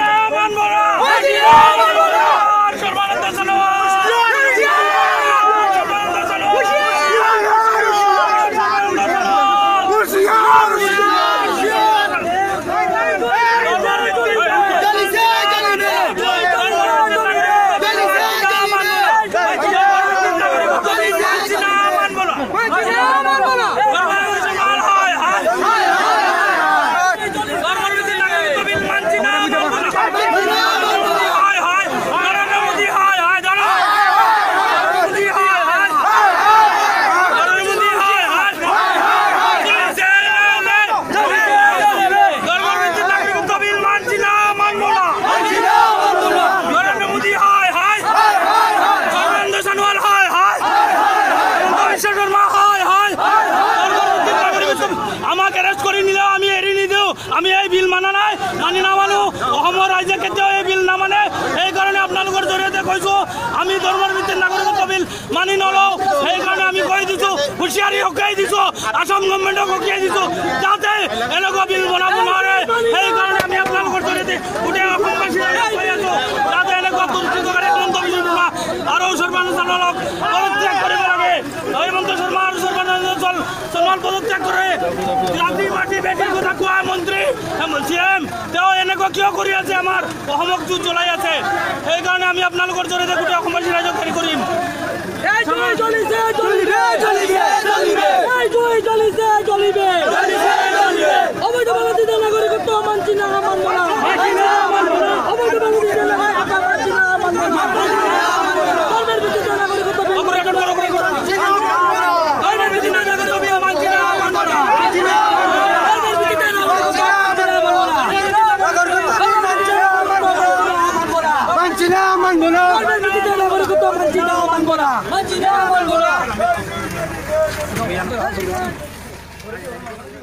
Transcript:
Ja, Mann, Mann! আমি এৰি নিদিওঁ আমি এই বিল মানা নাই, মানি নামানো অসমৰ ৰাইজে কেতিয়াও এই বিল নামানে সেইকাৰণে আপোনালোকৰ জৰিয়তে কৈছোঁ আমি ধৰ্মৰ ভিত্তিত নাগৰিকত্ব বিল মানি নলওঁ সেইকাৰণে আমি কৈ দিছোঁ হুঁচিয়াৰী সকীয়াই দিছোঁ, আসাম গভৰ্ণমেণ্টক সকীয়াই দিছোঁ, যাতে এনেকুৱা বিল বনাব নোৱাৰে সেইকাৰণে আমি আপোনালোকৰ জৰিয়তে গোটেই অসমবাসী যাতে এনেকুৱা দুৰ্নীতিকাৰী অনন্ত বিজয় বৰুৱা আৰু সৰ্বানন্দ সোণোৱালক পদত্যাগ কৰিব লাগে হেমন্ত শৰ্মা আৰু সৰ্বানন্দ সোণোৱাল পদত্যাগ কৰে কিয় কৰি আছে আমাৰ অসমক জুত জ্বলাই আছে। সেইকাৰণে আমি আপোনালোকৰ জৰিয়তে গোটেই অসমবাসী ৰাইজক হেৰি কৰিম aman bola. Korban mati dalam berikut aman cinta aman bola. Aman cinta aman bola. Terima kasih.